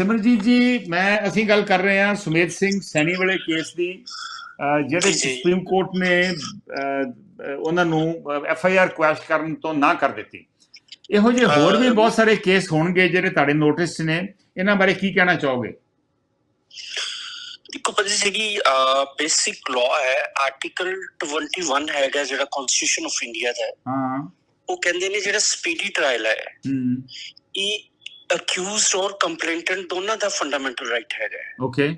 ਸਿਮਰਜੀਤ ਜੀ ਮੈਂ ਅਸੀਂ ਗੱਲ ਕਰ ਰਹੇ ਹਾਂ ਸੁਮੇਧ ਸਿੰਘ ਸੈਣੀ ਵਾਲੇ ਕੇਸ ਦੀ ਜਿਹੜੇ ਜੀ, ਜੀ। ਸੁਪਰੀਮ ਕੋਰਟ ਨੇ ਉਹਨਾਂ ਨੂੰ ਐਫ ਆਈ ਆਰ ਕੁਐਸ਼ ਕਰਨ ਤੋਂ ਨਾ ਕਰ ਦਿੱਤੀ। ਇਹੋ ਜਿਹੇ ਹੋਰ ਵੀ ਬਹੁਤ ਸਾਰੇ ਕੇਸ ਹੋਣਗੇ ਜਿਹੜੇ ਤੁਹਾਡੇ ਨੋਟਿਸ ਨੇ। ਇਹਨਾਂ ਬਾਰੇ ਕੀ ਕਹਿਣਾ ਚਾਹੋਗੇ? ਦੇਖੋ ਭਾਜੀ ਜਿਹੜੀ ਬੇਸਿਕ ਲਾਅ ਹੈ ਆਰਟੀਕਲ 21 ਹੈਗਾ ਜਿਹੜਾ ਕਨਸਟੀਟਿਊਸ਼ਨ ਆਫ ਇੰਡੀਆ ਦਾ ਹੈ, ਹਾਂ। ਉਹ ਕਹਿੰਦੇ ਨੇ ਜਿਹੜਾ ਸਪੀਡੀ ਟ੍ਰਾਇਲ ਹੈ। ਹਮ ਇਹ ਅਕਿਊਜ਼ਡ ਔਰ ਕੰਪਲੇਂਟੈਂਟ ਦੋਨਾਂ ਦਾ ਫੰਡਾਮੈਂਟਲ ਰਾਈਟ ਹੈਗਾ ਹੈ। ਓਕੇ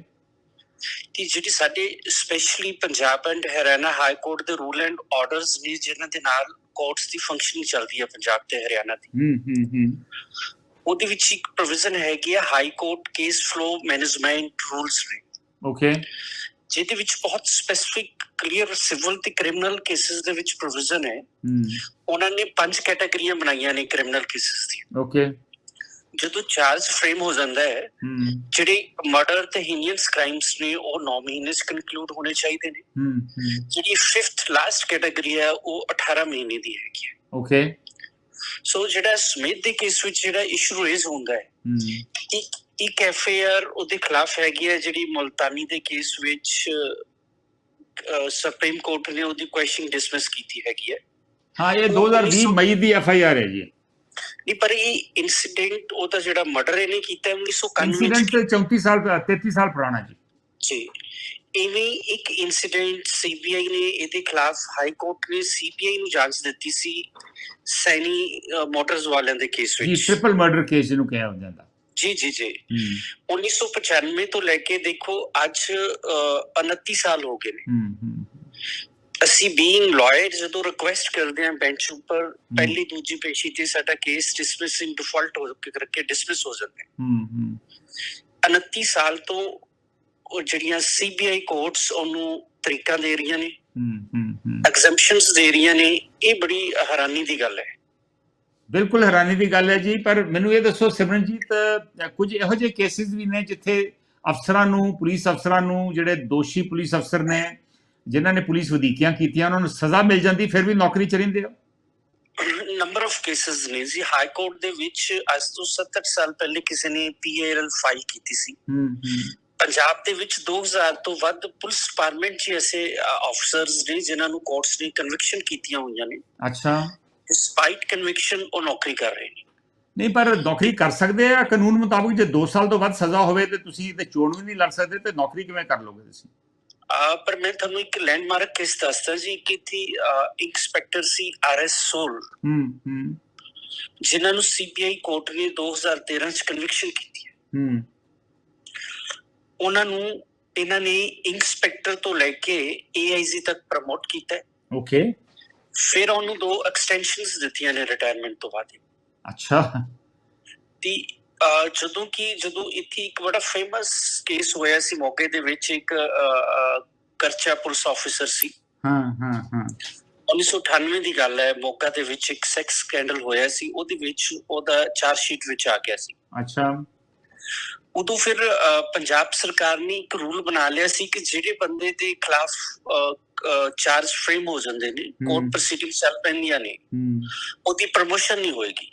ਕਿ ਜਿਹੜੀ ਸਾਡੇ specially Punjab and Haryana high court ਦੇ ਰੂਲ ਐਂਡ ਆਰਡਰਸ ਨੇ ਜਿਨ੍ਹਾਂ ਦੇ ਨਾਲ ਕੋਰਟਸ ਦੀ ਫੰਕਸ਼ਨਿੰਗ ਚੱਲਦੀ ਹੈ ਪੰਜਾਬ ਤੇ ਹਰਿਆਣਾ ਦੀ। ਹਮ ਹਮ ਹਮ ਉਹਦੇ ਵਿੱਚ ਇੱਕ ਪ੍ਰੋਵੀਜ਼ਨ ਹੈਗੀ ਹੈ high court case flow management rules ਨੇ ਓਕੇ ਜਿਹਦੇ ਵਿੱਚ ਬਹੁਤ ਸਪੈਸਿਫਿਕ ਕਲੀਅਰ ਸਿਵਲ ਤੇ ਕ੍ਰਿਮੀਨਲ ਕੇਸਿਸ ਦੇ ਵਿੱਚ ਪ੍ਰੋਵੀਜ਼ਨ ਹੈ। ਉਹਨਾਂ ਨੇ ਪੰਜ ਕੈਟਾਗਰੀਆਂ ਬਣਾਈਆਂ ਨੇ ਕ੍ਰਿਮੀਨਲ ਕੇਸਿਸ ਦੀ ਓਕੇ ਜਦੋਂ ਚਾਰਜ ਫਰੇਮ ਹੋ ਜਾਂਦਾ ਹੈ ਜਿਹੜੇ ਮਰਡਰ ਤੇ ਹੀਨੀਅਸ ਕ੍ਰਾਈਮਸ ਨੇ ਉਹ 9 ਮਹੀਨੇ ਚ ਕਨਕਲੂਡ ਹੋਣੇ ਚਾਹੀਦੇ ਨੇ। ਜਿਹੜੀ 5th ਲਾਸਟ ਕੈਟਾਗਰੀ ਹੈ ਉਹ 18 ਮਹੀਨੇ ਦੀ ਹੈਗੀ ਹੈ। ਓਕੇ ਸੋ ਜਿਹੜਾ ਸਮਿਥ ਦੇ ਕੇਸ ਵਿੱਚ ਜਿਹੜਾ ਇਸ਼ੂ ਰੇਜ਼ ਹੁੰਦਾ ਹੈ ਇੱਕ ਇੱਕ ਐਫਆਈਆਰ ਉਹਦੇ ਖਿਲਾਫ ਹੈਗੀ ਹੈ ਜਿਹੜੀ ਮੁਲਤਾਨੀ ਦੇ ਕੇਸ ਵਿੱਚ ਸੁਪਰੀਮ ਕੋਰਟ ਨੇ ਉਹਦੀ ਕੁਐਸਚਨ ਡਿਸਮਿਸ ਕੀਤੀ ਹੈਗੀ ਹੈ। ਹਾਂ ਇਹ 2020 ਮਈ ਦੀ ਐਫ ਆਈ ਆਰ ਹੈ ਜੀ। ਨਹੀਂ ਪਰ ਇਹ ਇਨਸੀਡੈਂਟ ਉਹਦਾ ਜਿਹੜਾ ਮਰਡਰ ਇਹਨੇ ਕੀਤਾ ਹੈ 1991 ਇਨਸੀਡੈਂਟ ਵਿੱਚ 34 ਸਾਲ 33 ਸਾਲ ਪੁਰਾਣਾ ਜੀ। ਜੀ। ਇਵੇਂ ਇੱਕ ਇਨਸੀਡੈਂਟ ਸੀਬੀਆਈ ਨੇ ਇਹਦੇ ਖਿਲਾਫ ਹਾਈ ਕੋਰਟ ਨੇ ਸੀਬੀਆਈ ਨੂੰ ਜਾਂਚ ਦਿੱਤੀ ਸੀ ਸੈਨੀ ਮੋਟਰਸ ਵਾਲਿਆਂ ਦੇ ਕੇਸ ਜੀ ਵਿੱਚ। ਟ੍ਰਿਪਲ ਮਰਡਰ ਕੇਸ ਜਿਹਨੂੰ ਕਿਹਾ ਜਾਂਦਾ। ਜੀ ਜੀ ਜੀ। ਹਮ 1995 ਤੋਂ ਲੈ ਕੇ ਦੇਖੋ ਅੱਜ ਅਹ, 29 ਸਾਲ ਹੋ ਗਏ ਨੇ। ਅਸੀਂ ਬੀਇੰਗ ਲਾਇਰ ਜਦੋਂ ਰਿਕੁਐਸਟ ਕਰਦੇ ਹਾਂ ਬੈਂਚ ਉੱਪਰ ਪਹਿਲੀ ਦੂਜੀ ਪੇਸ਼ੀ ਤੇ ਸਾਡਾ ਕੇਸ ਡਿਸਮਿਸ ਇਨ ਡਿਫਾਲਟ ਹੋ ਕੇ ਕਰਕੇ ਡਿਸਮਿਸ ਹੋ ਜਾਂਦਾ ਹਮ ਹੈ 29 ਸਾਲ ਤੋਂ ਉਹ ਜਿਹੜੀਆਂ ਸੀਬੀਆਈ ਕੋਰਟਸ ਉਹਨੂੰ ਤਰੀਕਾਂ ਦੇ ਰਹੀਆਂ ਨੇ ਹਮ ਹਮ ਐਗਜ਼ੈਂਪਸ਼ਨਸ ਦੇ ਰਹੀਆਂ ਨੇ ਇਹ ਬੜੀ ਹੈਰਾਨੀ ਦੀ ਗੱਲ ਹੈ। ਬਿਲਕੁਲ ਹੈਰਾਨੀ ਦੀ ਗੱਲ ਹੈ ਜੀ ਪਰ ਮੈਨੂੰ ਇਹ ਦੱਸੋ ਸਿਮਰਨਜੀਤ ਕੁਝ ਇਹੋ ਜਿਹੇ ਕੇਸਿਸ ਵੀ ਨੇ ਜਿੱਥੇ ਅਫਸਰਾਂ ਨੂੰ ਪੁਲਿਸ ਅਫਸਰਾਂ ਨੂੰ ਜਿਹੜੇ ਦੋਸ਼ੀ ਪੁਲਿਸ ਅਫਸਰ ਨੇ ਜਿਨ੍ਹਾਂ ਨੇ ਪੁਲਿਸ ਵਧੀਕੀਆਂ ਕੀਤੀਆਂ ਉਹਨਾਂ ਨੂੰ ਸਜ਼ਾ ਮਿਲ ਜਾਂਦੀ ਫਿਰ ਵੀ ਨੌਕਰੀ ਚ ਰਹਿੰਦੇ ਆ ਨੰਬਰ ਆਫ ਕੇਸਸ ਨੇ ਜੀ। ਹਾਈ ਕੋਰਟ ਦੇ ਵਿੱਚ ਅੱਜ ਤੋਂ 70 ਸਾਲ ਪਹਿਲੇ ਕਿਸੇ ਨੇ ਪੀਏਐਲ ਫਾਈਲ ਕੀਤੀ ਸੀ। ਪੰਜਾਬ ਦੇ ਵਿੱਚ 2000 ਤੋਂ ਵੱਧ ਪੁਲਿਸ ਡਿਪਾਰਟਮੈਂਟ 'ਚ ਐਸੇ ਆਫਸਰਸ ਨੇ ਜਿਨ੍ਹਾਂ ਨੂੰ ਕੋਰਟਸ ਨੇ ਕਨਵਿਕਸ਼ਨ ਕੀਤੀਆਂ ਹੋਈਆਂ ਨੇ। ਅੱਛਾ। ਡਿਸਪਾਈਟ ਕਨਵਿਕਸ਼ਨ ਉਹ ਨੌਕਰੀ ਕਰ ਰਹੇ ਨੇ। ਨਹੀਂ ਪਰ ਨੌਕਰੀ ਕਰ ਸਕਦੇ ਆ। ਕਾਨੂੰਨ ਮੁਤਾਬਕ ਜੇ 2 ਸਾਲ ਤੋਂ ਵੱਧ ਸਜ਼ਾ ਹੋਵੇ ਤੇ ਤੁਸੀਂ ਤੇ ਚੋਣ ਵੀ ਨਹੀਂ ਲੜ ਸਕਦੇ ਤੇ ਨੌਕਰੀ ਕਿਵੇਂ ਕਰ ਲੋਗੇ ਤੁਸੀਂ? ਪਰ ਮੈਂ ਤੁਹਾਨੂੰ ਇੱਕ ਲੈਂਡਮਾਰਕ ਕੇਸ ਦੱਸਦਾ ਜੀ ਕਿ ਥੀ ਇੰਸਪੈਕਟਰ ਸੀ ਆਰਐਸ ਸੋਲ। ਹਮ ਹਮ ਜਿਨ੍ਹਾਂ ਨੂੰ ਸੀਬੀਆਈ ਕੋਰਟ ਨੇ 2013 ਚ ਕਨਵਿਕਸ਼ਨ ਕੀਤੀ ਹੈ। ਉਹਨਾਂ ਨੂੰ ਇਹਨਾਂ ਨੇ ਇੰਸਪੈਕਟਰ ਤੋਂ ਲੈ ਕੇ ਏਆਈਜ਼ੀ ਤੱਕ ਪ੍ਰਮੋਟ ਕੀਤਾ ਹੈ। ਓਕੇ। ਫਿਰ ਉਹਨੂੰ ਦੋ ਐਕਸਟੈਂਸ਼ਨਸ ਦਿੱਤੀਆਂ ਨੇ ਰਿਟਾਇਰਮੈਂਟ ਤੋਂ ਬਾਅਦ। ਅੱਛਾ। ਅਹ ਜਦੋਂ ਕਿ ਜਦੋਂ ਇੱਥੇ ਇੱਕ ਬੜਾ ਫੇਮਸ ਕੇਸ ਹੋਇਆ ਸੀ ਮੌਕੇ ਦੇ ਵਿੱਚ ਇੱਕ ਕਰਚਾ ਪੁਲਿਸ ਆਫੀਸਰ ਸੀ। ਹਾਂ ਹਾਂ ਹਾਂ। 1998 ਦੀ ਗੱਲ ਹੈ ਮੌਕਾ ਦੇ ਵਿੱਚ ਇੱਕ ਸੈਕਸ ਸਕੈਂਡਲ ਹੋਇਆ ਸੀ ਉਹਦੇ ਵਿੱਚ ਉਹਦਾ ਚਾਰ ਸ਼ੀਟ ਵਿੱਚ ਆ ਗਿਆ ਸੀ। ਅੱਛਾ। ਉਦੋਂ ਫਿਰ ਪੰਜਾਬ ਸਰਕਾਰ ਨੇ ਇੱਕ ਰੂਲ ਬਣਾ ਲਿਆ ਸੀ ਕਿ ਜਿਹੜੇ ਬੰਦੇ ਦੇ ਖਿਲਾਫ ਚਾਰਜ ਫਰੇਮ ਹੋ ਜਾਂਦੇ ਨੇ ਕੋਰਟ ਪ੍ਰੋਸੀਡਿੰਗ ਚੱਲ ਪੈਂਦੀਆਂ ਨੇ ਉਹਦੀ ਪ੍ਰਮੋਸ਼ਨ ਨਹੀਂ ਹੋਏਗੀ।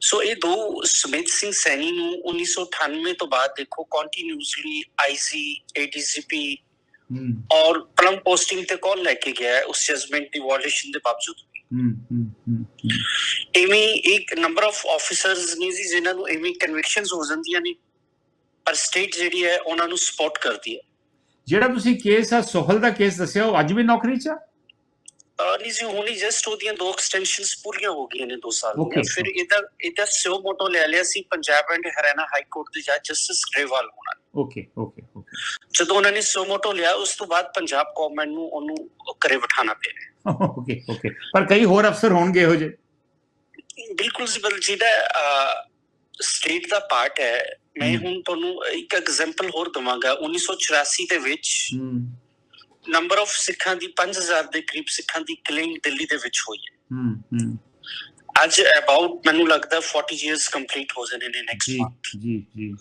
ਸੋ ਇਹ ਦੋ ਸਮਿਤ ਸਿੰਘ ਸੈਣੀ ਨੂੰ 1998 ਤੋਂ ਬਾਅਦ ਦੇਖੋ ਕੰਟੀਨਿਊਸਲੀ ਆਈਜੀ ਏਡੀਸੀਪੀ ਔਰ ਪਲਮ ਪੋਸਟਿੰਗ ਤੇ ਕੌਣ ਲੈ ਕੇ ਗਿਆ ਉਸ ਜਜਮੈਂਟ ਦੀ ਵਾਇਓਲੇਸ਼ਨ ਦੇ ਬਾਵਜੂਦ ਵੀ। ਹਮ ਹਮ ਹਮ ਹਮ। ਐਵੇਂ ਇੱਕ ਨੰਬਰ ਆਫ ਆਫੀਸਰਸ ਨੇ ਜੀ ਜਿਨ੍ਹਾਂ ਨੂੰ ਐਵੇਂ ਕਨਵਿਕਸ਼ਨਸ ਹੋ ਜਾਂਦੀਆਂ ਨੇ ਪਰ ਸਟੇਟ ਜਿਹੜੀ ਹੈ ਉਹਨਾਂ ਨੂੰ ਸਪੋਰਟ ਕਰਦੀ ਹੈ। ਜਿਹੜਾ ਤੁਸੀਂ ਕੇਸ ਆ ਸੋਹਲ ਦਾ ਕੇਸ ਦੱਸਿਆ ਉਹ ਅੱਜ ਵੀ ਨੌਕਰੀ 'ਚ ਆ? ਅਹ ਨਹੀਂ ਜੀ ਹੁਣੀ ਜਸਟ ਉਹਦੀਆਂ ਦੋ ਐਕਸਟੈਂਸ਼ਨਸ ਪੂਰੀਆਂ ਹੋ ਗਈਆਂ ਨੇ 2 ਸਾਲ ਦੀਆਂ. ਫਿਰ ਇਹਦਾ ਇਹਦਾ ਸਿਓ ਮੋਟੋ ਲੈ ਲਿਆ ਸੀ Punjab and Haryana high court ਦੇ ਜੱਜ ਜਸਟਿਸ ਗਰੇਵਾਲ ਹੋਣਾ। ਓਕੇ ਓਕੇ ਓਕੇ ਜਦੋਂ ਉਹਨਾਂ ਨੇ ਸਿਓ ਮੋਟੋ ਲਿਆ ਉਸ ਤੋਂ ਬਾਅਦ ਪੰਜਾਬ ਗਵਰਨਮੈਂਟ ਨੂੰ ਉਹਨੂੰ ਘਰੇ ਬਿਠਾਣਾ ਪਿਆ। ਓਕੇ ਓਕੇ ਪਰ ਕਈ ਹੋਰ ਅਫਸਰ ਹੋਣਗੇ ਇਹੋ ਜਿਹੇ। ਬਿਲਕੁਲ ਜੀ ਬਲ ਜਿਹੜਾ ਸਟੇਟ ਦਾ ਪਾਰਟ ਹੈ। ਮੈਂ। ਹੁਣ ਤੁਹਾਨੂੰ ਇੱਕ ਐਗਜ਼ਾਮਪਲ ਹੋਰ ਦਵਾਂਗਾ। 1984 ਦੇ ਵਿੱਚ ਨੰਬਰ ਆਫ ਸਿੱਖਾਂ ਦੀ 5000 ਦੇ ਕਰੀਬ ਸਿੱਖਾਂ ਦੀ ਕਿਲਿੰਗ ਦਿੱਲੀ ਦੇ ਵਿੱਚ ਹੋਈ ਹੈ। ਹਮ ਹਮ ਅੱਜ ਅਬਾਊਟ ਮੈਨੂੰ ਲੱਗਦਾ 40 ਇਅਰਸ ਕੰਪਲੀਟ ਹੋ ਜਾਣੇ ਨੇ ਨੈਕਸਟ ਜੀ ਮੰਥ ਜੀ ਜੀ।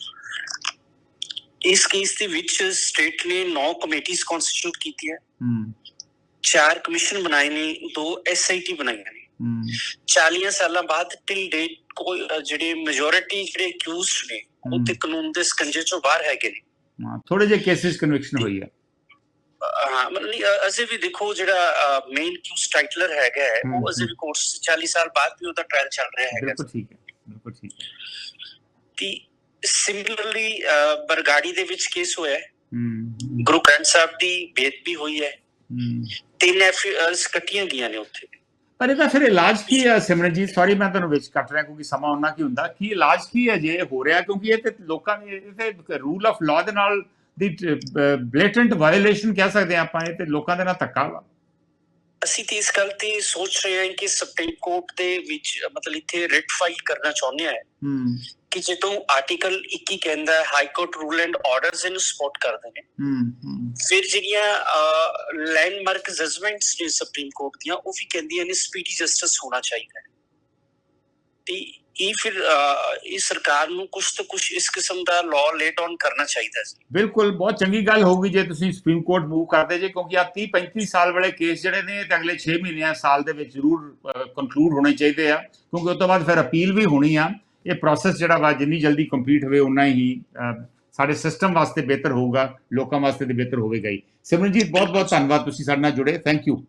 ਇਸ ਕੇਸ ਦੇ ਵਿੱਚ ਸਟੇਟ ਨੇ 9 ਕਮੇਟੀਆਂ ਕਨਸਟੀਟਿਊਟ ਕੀਤੀਆਂ ਹਮ ਚਾਰ ਕਮਿਸ਼ਨ ਬਣਾਏ ਨੇ ਦੋ ਐਸਆਈਟੀ ਬਣਾਈਆਂ ਨੇ। ਹਮ 40 ਸਾਲਾਂ ਬਾਅਦ ਟਿਲ ਡੇਟ ਕੋਈ ਜਿਹੜੇ ਮੈਜੋਰਿਟੀ ਜਿਹੜੇ ਅਕਿਊਜ਼ਡ ਨੇ ਉਹ ਤੇ ਕਾਨੂੰਨ ਦੇ ਸਕੰਜੇ ਚੋਂ ਬਾਹਰ ਹੈਗੇ ਨੇ। ਹਾਂ ਥੋੜੇ ਜਿਹੇ ਕੇਸਿਸ ਕਨਵਿਕਸ਼ਨ ਹੋਈ ਹੈ ਅਹ ਹਾਂ ਮਤਲਬ ਅਜੇ ਵੀ ਦੇਖੋ ਜਿਹੜਾ ਮੇਨ ਕਿਊ ਟਾਈਟਲਰ ਹੈਗਾ ਉਹ ਅਜੇ ਵੀ ਕੋਰਟ 'ਚ 40 ਸਾਲ ਬਾਅਦ ਵੀ ਉਹਦਾ ਟ੍ਰਾਇਲ ਚੱਲ ਰਿਹਾ ਹੈਗਾ। ਬਿਲਕੁਲ ਠੀਕ ਹੈ ਬਿਲਕੁਲ ਠੀਕ ਹੈ। ਕਿ ਸਿਮਿਲਰਲੀ ਬਰਗਾੜੀ ਦੇ ਵਿੱਚ ਕੇਸ ਹੋਇਆ ਹੈ। ਗੁਰੂ ਗ੍ਰੰਥ ਸਾਹਿਬ ਦੀ ਬੇਦਬੀ ਹੋਈ ਹੈ। ਹੂੰ। ਤਿੰਨ ਐਫਆਈਆਰਸ ਕੱਟੀਆਂ ਗਈਆਂ ਨੇ ਉੱਥੇ। ਪਰ ਇਹਦਾ ਫਿਰ ਇਲਾਜ ਕੀ ਹੈ ਸਿਮਰਨਜੀਤ? ਸੌਰੀ ਮੈਂ ਤੁਹਾਨੂੰ ਵਿੱਚ ਕੱਟ ਰਿਹਾ ਕਿਉਂਕਿ ਸਮਾਂ ਉਹਨਾਂ ਕੀ ਹੁੰਦਾ। ਕੀ ਇਲਾਜ ਕੀ ਹੈ ਜੇ ਹੋ ਰਿਹਾ? ਕਿਉਂਕਿ ਇਹ ਤੇ ਲੋਕਾਂ ਨੇ ਇਹ ਤੇ ਰੂਲ ਆਫ ਲਾਅ ਦੇ ਨਾਲ ਦੀ ਬਲੇਟੈਂਟ ਵਾਇਓਲੇਸ਼ਨ ਕਹਿ ਸਕਦੇ ਹਾਂ ਆਪਾਂ ਇਹ ਤੇ ਲੋਕਾਂ ਦੇ ਨਾਲ ਧੱਕਾ ਵਾ। ਅਸੀਂ ਤੇ ਇਸ ਗੱਲ ਤੇ ਸੋਚ ਰਹੇ ਹਾਂ ਕਿ ਸੁਪਰੀਮ ਕੋਰਟ ਦੇ ਵਿੱਚ ਮਤਲਬ ਇੱਥੇ ਰਿਟ ਫਾਈਲ ਕਰਨਾ ਚਾਹੁੰਦੇ ਹੂੰ। ਕਿ ਜਦੋਂ ਆਰਟੀਕਲ 21 ਕਹਿੰਦਾ ਹੈ high court rule and orders ਇਹਨੂੰ ਸਪੋਰਟ ਕਰਦੇ ਨੇ। ਫਿਰ ਜਿਹੜੀਆਂ ਲੈਂਡਮਾਰਕ ਜਜਮੈਂਟਸ ਨੇ ਸੁਪਰੀਮ ਕੋਰਟ ਦੀਆਂ ਉਹ ਵੀ ਕਹਿੰਦੀਆਂ ਨੇ ਸਪੀਡੀ ਜਸਟਿਸ ਹੋਣਾ ਚਾਹੀਦਾ ਤੇ ਇਹ ਫਿਰ ਇਹ ਸਰਕਾਰ ਨੂੰ ਕੁਝ ਤੋਂ ਕੁਝ ਇਸ ਕਿਸਮ ਦਾ ਲਾਅ ਲੇਟ ਔਨ ਕਰਨਾ ਚਾਹੀਦਾ ਸੀ। ਬਿਲਕੁਲ, ਬਹੁਤ ਚੰਗੀ ਗੱਲ ਹੋਊਗੀ ਜੇ ਤੁਸੀਂ ਸੁਪਰੀਮ ਕੋਰਟ ਮੂਵ ਕਰਦੇ ਜੇ, ਕਿਉਂਕਿ ਆ 30 35 ਸਾਲ ਵਾਲੇ ਕੇਸ ਜਿਹੜੇ ਨੇ, ਇਹ ਅਗਲੇ 6 ਮਹੀਨਿਆਂ, ਸਾਲ ਦੇ ਵਿੱਚ ਜ਼ਰੂਰ ਕੰਕਲੂਡ ਹੋਣੇ ਚਾਹੀਦੇ ਆ। ਕਿਉਂਕਿ ਉਸ ਤੋਂ ਬਾਅਦ ਫਿਰ ਅਪੀਲ ਵੀ ਹੋਣੀ ਆ। ਇਹ ਪ੍ਰੋਸੈਸ ਜਿਹੜਾ ਵਾ, ਜਿੰਨੀ ਜਲਦੀ ਕੰਪਲੀਟ ਹੋਵੇ ਉਨਾ ਹੀ ਸਾਡੇ ਸਿਸਟਮ ਵਾਸਤੇ ਬਿਹਤਰ ਹੋਊਗਾ, ਲੋਕਾਂ ਵਾਸਤੇ ਤੇ ਬਿਹਤਰ ਹੋਵੇਗਾ ਹੀ। ਸਿਮਰਨਜੀਤ ਬਹੁਤ ਬਹੁਤ ਧੰਨਵਾਦ, ਤੁਸੀਂ ਸਾਡੇ ਨਾਲ ਜੁੜੇ। Thank you